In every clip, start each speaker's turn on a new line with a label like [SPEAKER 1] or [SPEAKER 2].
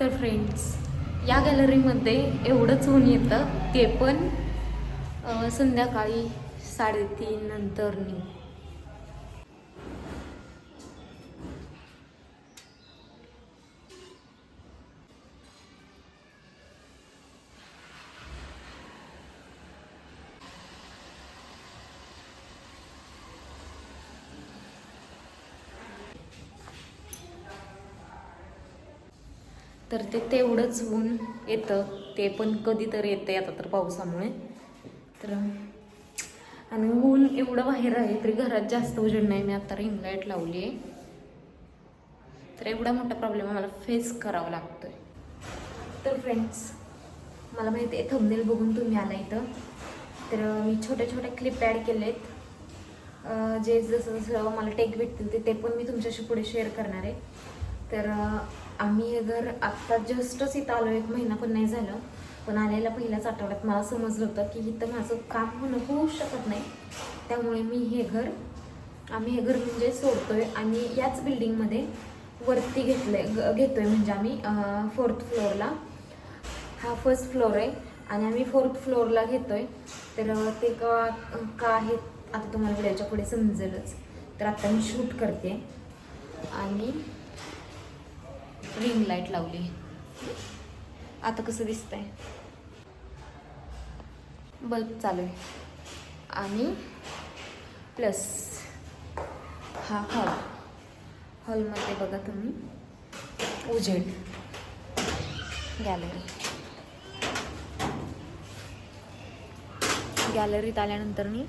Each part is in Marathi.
[SPEAKER 1] तर फ्रेंड्स या गॅलरीमध्ये एवढंच ऊन येतं ते पण संध्याकाळी साडेतीन नंतरनी. तर ते तेवढंच ऊन येतं. ते पण कधीतरी येते आता तर पावसामुळे. तर आणि ऊन एवढं बाहेर आहे तरी घरात जास्त उजेड नाही. मी आता रिंग लाइट लावली आहे. तर एवढा मोठा प्रॉब्लेम मला फेस करावा लागतोय. तर फ्रेंड्स मला माहिती आहे थंबनेल बघून तुम्ही आला इथं. तर मी छोट्या छोट्या क्लिप ॲड केलेत. जे जसं जसं मला टेक भेटतील ते ते पण मी तुमच्याशी पुढे शेअर करणार आहे. तर आम्ही हे घर आत्ता जस्टच इथं आलो एक महिना पण नाही झालं पण आलेल्या पहिल्याच आठवड्यात मला समजलं होतं की इथं माझं काम होणं होऊ शकत नाही. त्यामुळे मी हे घर आम्ही हे घर म्हणजे सोडतोय आणि याच बिल्डिंगमध्ये वरती घेतलंय ग- घेतोय म्हणजे आम्ही फोर्थ फ्लोअरला हा फर्स्ट फ्लोअर आहे आणि आम्ही फोर्थ फ्लोअरला घेतोय. तर ते का का आहे आता तुम्हाला व्हिडिओच्या पुढे समजेलच. तर आता मी शूट करते. आणि रिंग लाइट लावली. आता कसं दिसतंय? बल्ब चालू आहे. आणि प्लस हा हॉल हॉलमध्ये बघा तुम्ही. उजेड. गॅलरी गॅलरीत आल्यानंतर मी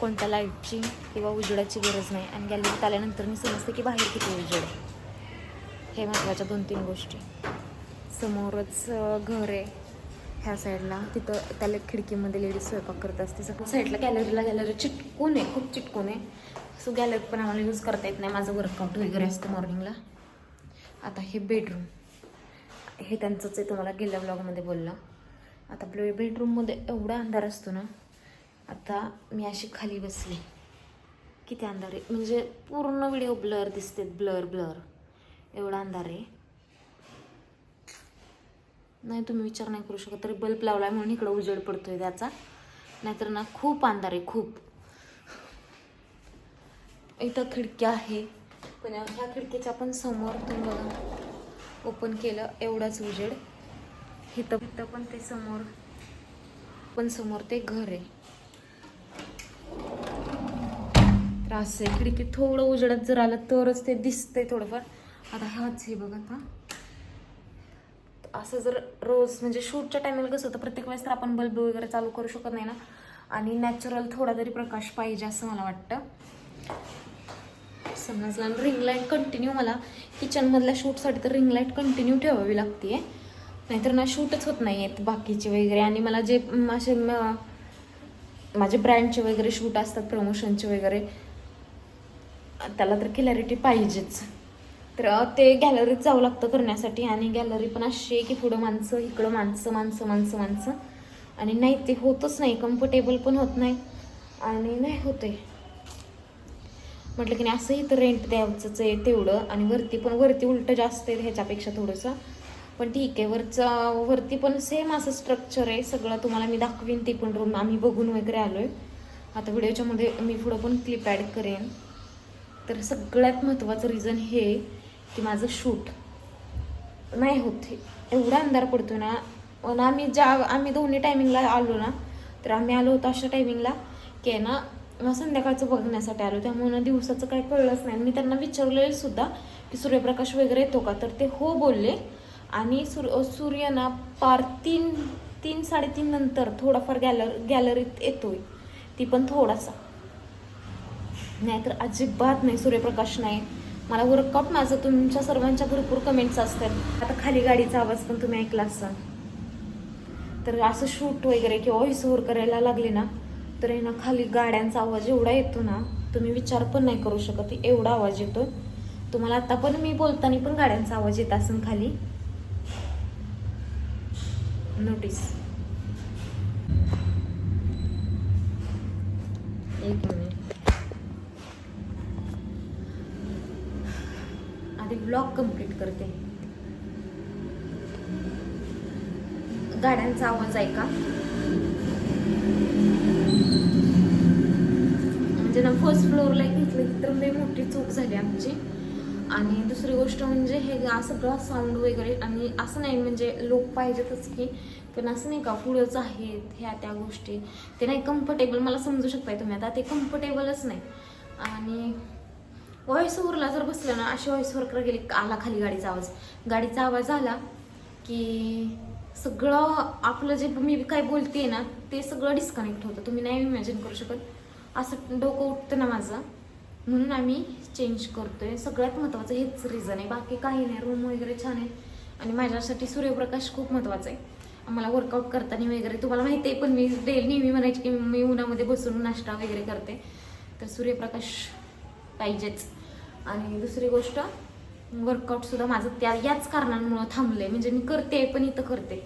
[SPEAKER 1] कोणत्या लाईटची किंवा उजेडाची गरज नाही. आणि गॅलरीत आल्यानंतर मी समजते की बाहेर किती उजेड. आहे हे महत्त्वाच्या दोन तीन गोष्टी. समोरच घर आहे ह्या साईडला. तिथं त्याला खिडकीमध्ये लेडीज स्वयंपाक करत असते. सगळं साईडला गॅलरीला गॅलरी चिटकून आहे खूप चिटकून आहे. सो गॅलरी पण आम्हाला यूज करता येत नाही. माझं वर्कआउट वगैरे असतं मॉर्निंगला आता हे बेडरूम हे त्यांचंच आहे तुम्हाला गेल्या ब्लॉगमध्ये बोललं. आता आपल्या बेडरूममध्ये एवढा अंधार असतो ना आता मी अशी खाली बसली. किती अंधार आहे? म्हणजे पूर्ण व्हिडिओ ब्लर दिसते ब्लर ब्लर एवढा अंधार आहे. नाही तुम्ही विचार नाही करू शकत तरी बल्ब लावला म्हणून इकडं उजेड पडतोय त्याचा. नाहीतर ना खूप अंधार आहे खूप. इथं खिडक्या आहे. पण ह्या खिडकीच्या पण समोर तुम्ही बघा ओपन केलं एवढाच उजेड. इथं इथं पण ते समोर पण समोर ते घर आहे. त्रास आहे खिडकी थोडं उजेडात जर आलं तरच ते दिसतंय थोडंफार. आता हाच हे बघा आता. असं जर रोज म्हणजे शूटच्या टायमिंगला कसं होतं प्रत्येक वेळेस तर आपण बल्ब वगैरे चालू करू शकत नाही ना. आणि नॅचरल थोडा तरी प्रकाश पाहिजे असं मला वाटतं. समजलं रिंग लाइट कंटिन्यू मला किचनमधल्या शूटसाठी तर रिंग लाइट कंटिन्यू ठेवावी लागते नाहीतर ना शूटच होत नाही आहेत बाकीचे वगैरे. आणि मला जे असे माझे ब्रँडचे वगैरे शूट असतात प्रमोशनचे वगैरे त्याला तर क्लॅरिटी पाहिजेच. तर ते गॅलरीत जावं लागतं करण्यासाठी आणि गॅलरी पण अशी आहे की पुढं माणसं इकडं माणसं माणसं माणसं माणसं. आणि नाही ते होतच नाही. कम्फर्टेबल पण होत नाही. आणि नाही होते म्हटलं की नाही असंही तर रेंट द्यायचंच आहे तेवढं. आणि वरती पण वरती उलटं जास्त आहे ह्याच्यापेक्षा थोडंसं. पण ठीक आहे वरचं वरती पण सेम असं स्ट्रक्चर आहे. सगळं तुम्हाला मी दाखवीन ती पण रूम आम्ही बघून वगैरे आलो आहे आता व्हिडिओच्यामध्ये मी पुढं पण क्लिप ॲड करेन. तर सगळ्यात महत्त्वाचं रिझन हे आहे की माझं शूट नाही होत हे. एवढा अंधार पडतो ना. आणि आम्ही ज्या आम्ही दोन्ही टायमिंगला आलो ना तर आम्ही आलो होतो अशा टायमिंगला की आहे ना मग संध्याकाळचं बघण्यासाठी आलो. त्यामुळे ना दिवसाचं काही कळलंच नाही. मी त्यांना विचारलेलं सुद्धा की सूर्यप्रकाश वगैरे येतो का? तर ते हो बोलले. आणि सूर्य सूर्य ना पार तीन तीन साडेतीन नंतर थोडाफार गॅलर गॅलरीत येतोय. ती पण थोडासा. नाहीतर अजिबात नाही सूर्यप्रकाश नाही. मला वर्कआउट माझं तुमच्या सर्वांच्या भरपूर कमेंट्स असतात. आता खाली गाडीचा आवाज पण तुम्ही ऐकला असाल. तर असं शूट वगैरे किंवा व्हॉइस ओव्हर करायला लागले ना तर आहे ना खाली गाड्यांचा आवाज एवढा येतो ना तुम्ही विचार पण नाही करू शकत एवढा आवाज येतो. तुम्हाला आता पण मी बोलताना पण गाड्यांचा आवाज येत असेल खाली. नोटीस एक आधी ब्लॉग कंप्लीट करते. गाड्यांचा आवाज ऐका. म्हणजे ना फर्स्ट फ्लोअरला घेतलं तर लई मोठी चूक झाली आमची. आणि दुसरी गोष्ट म्हणजे हे सगळं साऊंड वगैरे आणि असं नाही म्हणजे लोक पाहिजेतच की पण असं नाही का पुढंच आहेत ह्या त्या गोष्टी. ते नाही कम्फर्टेबल मला समजू शकताय तुम्ही. आता ते कम्फर्टेबलच नाही. आणि व्हॉइस ओव्हरला जर बसलं ना अशी व्हॉइस ओव्हर गेली आला खाली गाडीचा आवाज. गाडीचा आवाज आला की सगळं आपलं जे मी काय बोलते ना ते सगळं डिस्कनेक्ट होतं. तुम्ही नाही इमॅजिन करू शकत. असं डोकं उठतं ना माझं. म्हणून आम्ही चेंज करतोय. सगळ्यात महत्त्वाचं हेच रिझन आहे. बाकी काही नाही. रूम वगैरे छान आहे. आणि माझ्यासाठी सूर्यप्रकाश खूप महत्त्वाचा आहे. आम्हाला वर्कआउट करताना वगैरे तुम्हाला माहिती आहे पण मी डेली नेहमी म्हणायची की मी उन्हामध्ये बसून नाश्ता वगैरे करते. तर सूर्यप्रकाश पाहिजेच. आणि दुसरी गोष्ट वर्कआउटसुद्धा माझं त्या याच कारणांमुळं थांबलंय. म्हणजे मी करते पण इथं करते.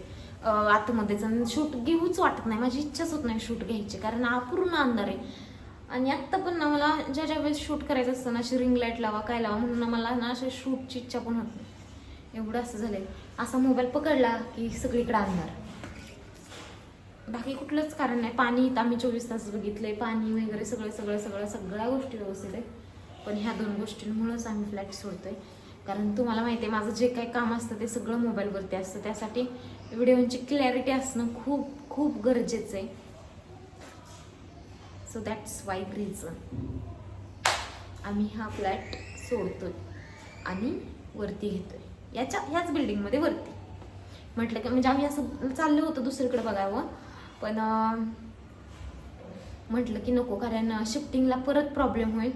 [SPEAKER 1] आतमध्ये आतमध्येच. आणि शूट घेऊच वाटत नाही. माझी इच्छाच होत नाही शूट घ्यायची कारण अपूर्ण अंधार आहे. आणि आत्ता पण ना मला ज्या ज्या वेळेस शूट करायचं असतं ना अशी रिंग लाइट लावा काय लावा म्हणून मला ना अशा शूटची इच्छा पण होत नाही. एवढं असं झालंय. असा मोबाईल पकडला की सगळीकडे अंधार. बाकी कुठलंच कारण नाही. पाणी इथं आम्ही चोवीस तास बघितलंय. पाणी वगैरे सगळं सगळं सगळं सगळ्या गोष्टी व्यवस्थित आहे पण ह्या दोन गोष्टींमुळंच आम्ही फ्लॅट सोडतोय. कारण तुम्हाला माहिती आहे माझं जे काही काम असतं ते सगळं मोबाईलवरती असतं. त्यासाठी व्हिडिओची क्लॅरिटी असणं खूप खूप गरजेचं आहे. सो दॅट्स वाय रिझन आम्ही हा फ्लॅट सोडतोय आणि वरती घेतोय. याच्या ह्याच बिल्डिंगमध्ये वरती. म्हटलं की म्हणजे आम्ही असं चाललं होतं दुसरीकडे बघावं. पण म्हटलं की नको कारण शिफ्टिंगला परत प्रॉब्लेम होईल.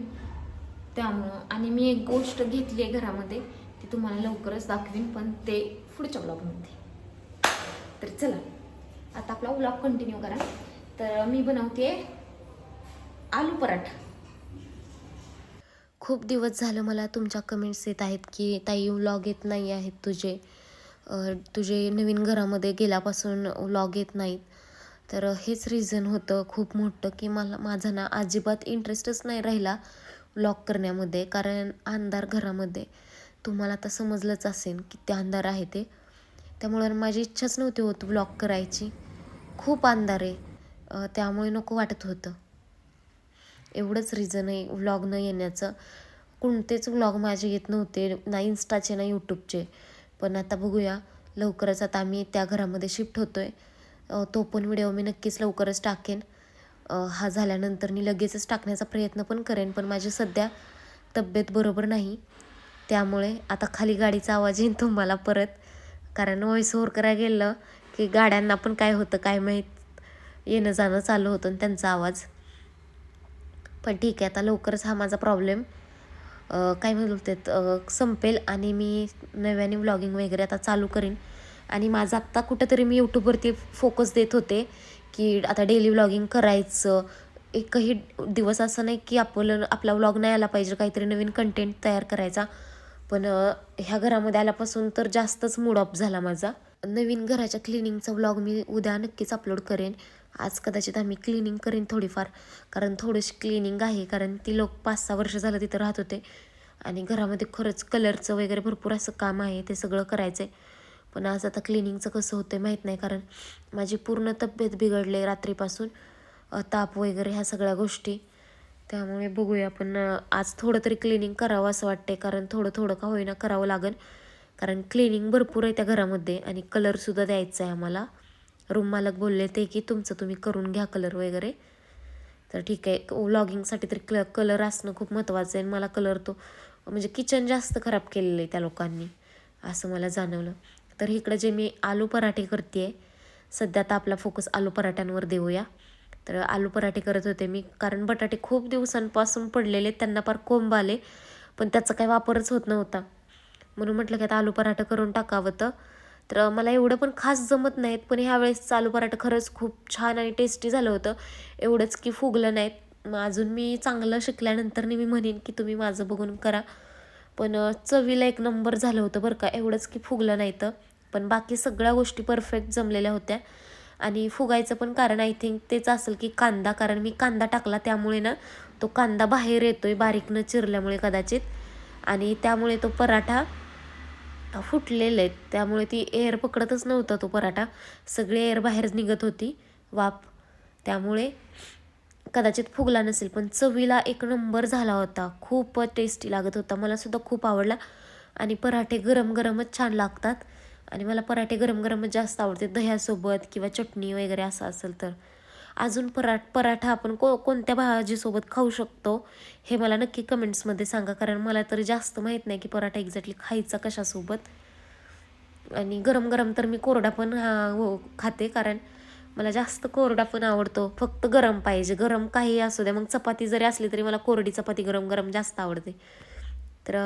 [SPEAKER 1] त्यामुळं आणि मी एक गोष्ट घेतली आहे घरामध्ये ती तुम्हाला लवकरच दाखवीन पण ते पुढच्या ब्लॉगमध्ये तर चला आता आपला ब्लॉग कंटिन्यू करा. तर मी बनवते आलू पराठा.
[SPEAKER 2] खूप दिवस झालं मला तुमच्या कमेंट्स येत आहेत की ताई व्लॉग येत नाही आहेत तुझे. तुझे नवीन घरामध्ये गेल्यापासून व्लॉग येत नाहीत. तर हेच रिझन होतं खूप मोठं की मला माझा ना अजिबात इंटरेस्टच नाही राहिला. लॉक करण्यामध्ये कारण अंधार घरामध्ये तुम्हाला आता समजलंच असेल की ते अंधार आहे ते. त्यामुळे माझी इच्छाच नव्हती होत ब्लॉक करायची. खूप अंधार आहे. त्यामुळे नको वाटत होतं. एवढंच रिझन आहे व्लॉग न येण्याचं. कोणतेच व्लॉग माझे येत नव्हते ना इन्स्टाचे ना यूट्यूबचे पण आता बघूया लवकरच आता आम्ही त्या घरामध्ये शिफ्ट होतो आहे तो पण व्हिडिओ मी नक्कीच लवकरच टाकेन. हा झाल्यानंतर मी लगेचच टाकण्याचा प्रयत्न पण करेन पण माझी सध्या तब्येत बरोबर नाही. त्यामुळे आता खाली गाडीचा आवाज येईन तुम्हाला परत. कारण व्हॉइस ओव्हर करायला गेलं की गाड्यांना पण काय होतं काय माहीत येणं जाणं चालू होतं आणि त्यांचा आवाज. पण ठीक आहे आता लवकरच हा माझा प्रॉब्लेम. काय म्हणतात संपेल आणि मी नव्याने व्लॉगिंग वगैरे आता चालू करीन. आणि माझं आत्ता कुठंतरी मी यूट्यूबवरती फोकस देत होते. की आता डेली व्लॉगिंग करायचं. एकही दिवस असं नाही की आपलं आपला व्लॉग नाही आला पाहिजे काहीतरी नवीन कंटेंट तयार करायचा. पण ह्या घरामध्ये आल्यापासून तर जास्तच मूड ऑफ झाला माझा. नवीन घराच्या क्लिनिंगचा व्लॉग मी उद्या नक्कीच अपलोड करेन. आज कदाचित आम्ही क्लिनिंग करेन थोडीफार. कारण थोडीशी क्लिनिंग आहे कारण ती लोक पाच सहा वर्ष झालं तिथं राहत होते. आणि घरामध्ये खरंच कलरचं वगैरे भरपूर असं काम आहे ते सगळं करायचं आहे पण आज आता क्लिनिंगचं कसं होतं माहीत नाही कारण माझी पूर्ण तब्येत बिघडली रात्रीपासून. ताप वगैरे ह्या सगळ्या गोष्टी. त्यामुळे बघूया आपण आज थोडं तरी क्लिनिंग करावं असं वाटते कारण थोडं थोडं का होईना करावं लागेल. कारण क्लिनिंग भरपूर आहे त्या घरामध्ये आणि कलरसुद्धा द्यायचा आहे आम्हाला. रूम मालक बोलले ते की तुमचं तुम्ही करून घ्या कलर वगैरे. तर ठीक आहे व्लॉगिंगसाठी तरी क्ल कलर असणं खूप महत्त्वाचं आहे मला कलर तो म्हणजे किचन जास्त खराब केलेलं आहे त्या लोकांनी असं मला जाणवलं. तर इकडं जे मी आलू पराठे करते सध्या आता आपला फोकस आलू पराठ्यांवर देऊया. तर आलू पराठे करत होते मी कारण बटाटे खूप दिवसांपासून पडलेले त्यांना फार कोंब आले पण त्याचा काही वापरच होत नव्हता. म्हणून म्हटलं की आता आलू पराठा करून टाकावं तर. तर मला एवढं पण खास जमत नाहीत पण ह्यावेळेस आलू पराठा खरंच खूप छान आणि टेस्टी झालं होतं. एवढंच की फुगलं नाहीत. मग अजून मी चांगलं शिकल्यानंतर मी म्हणेन की तुम्ही माझं बघून करा. पण चवीला एक नंबर झालं होतं बरं का एवढंच की फुगलं नाही तर. पण बाकी सगळ्या गोष्टी परफेक्ट जमलेल्या होत्या. आणि फुगायचं पण कारण आय थिंक तेच असेल की कांदा कारण मी कांदा टाकला त्यामुळे ना तो कांदा बाहेर येतोय बारीक न चिरल्यामुळे कदाचित. आणि त्यामुळे तो पराठा फुटलेले आहेत. त्यामुळे ती एअर पकडतच नव्हता तो पराठा. सगळी एअर बाहेर निघत होती. वाफ. त्यामुळे कदाचित फुगला नसेल पण चवीला एक नंबर झाला होता. खूप टेस्टी लागत होता. मला सुद्धा खूप आवडला. आणि पराठे गरम गरमच छान लागतात. आणि मला पराठे गरम गरमच जास्त आवडते दह्यासोबत किंवा चटणी वगैरे असं असेल तर. अजून परा पराठा आपण को कोणत्या भाजीसोबत खाऊ शकतो हे मला नक्की कमेंट्समध्ये सांगा. कारण मला तर जास्त माहीत नाही की पराठा एक्झॅक्टली खायचा कशासोबत. आणि गरम गरम तर मी कोरडा पण हा, हो खाते. कारण मला जास्त कोरडा पण आवडतो. फक्त गरम पाहिजे. गरम काही असू द्या. मग चपाती जरी असली तरी मला कोरडी चपाती गरम गरम जास्त आवडते. तर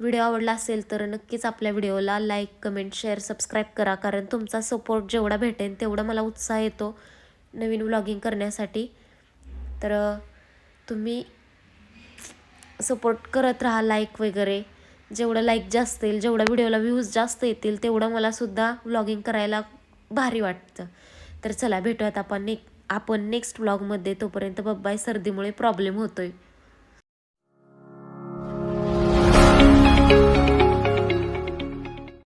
[SPEAKER 2] व्हिडिओ आवडला असेल तर नक्कीच आपल्या व्हिडिओला लाईक कमेंट शेअर सबस्क्राईब करा. कारण तुमचा सपोर्ट जेवढा भेटेल तेवढा मला उत्साह येतो नवीन व्लॉगिंग करण्यासाठी. तर तुम्ही सपोर्ट करत राहा लाईक वगैरे. जेवढं लाईक जास्त येईल जेवढ्या व्हिडिओला व्ह्यूज जास्त येतील तेवढं मला सुद्धा व्लॉगिंग करायला भारी वाटतं. तर चला भेटूयात आपण नेक आपण नेक्स्ट ब्लॉगमध्ये तोपर्यंत बब्बाय सर्दीमुळे प्रॉब्लेम होतोय.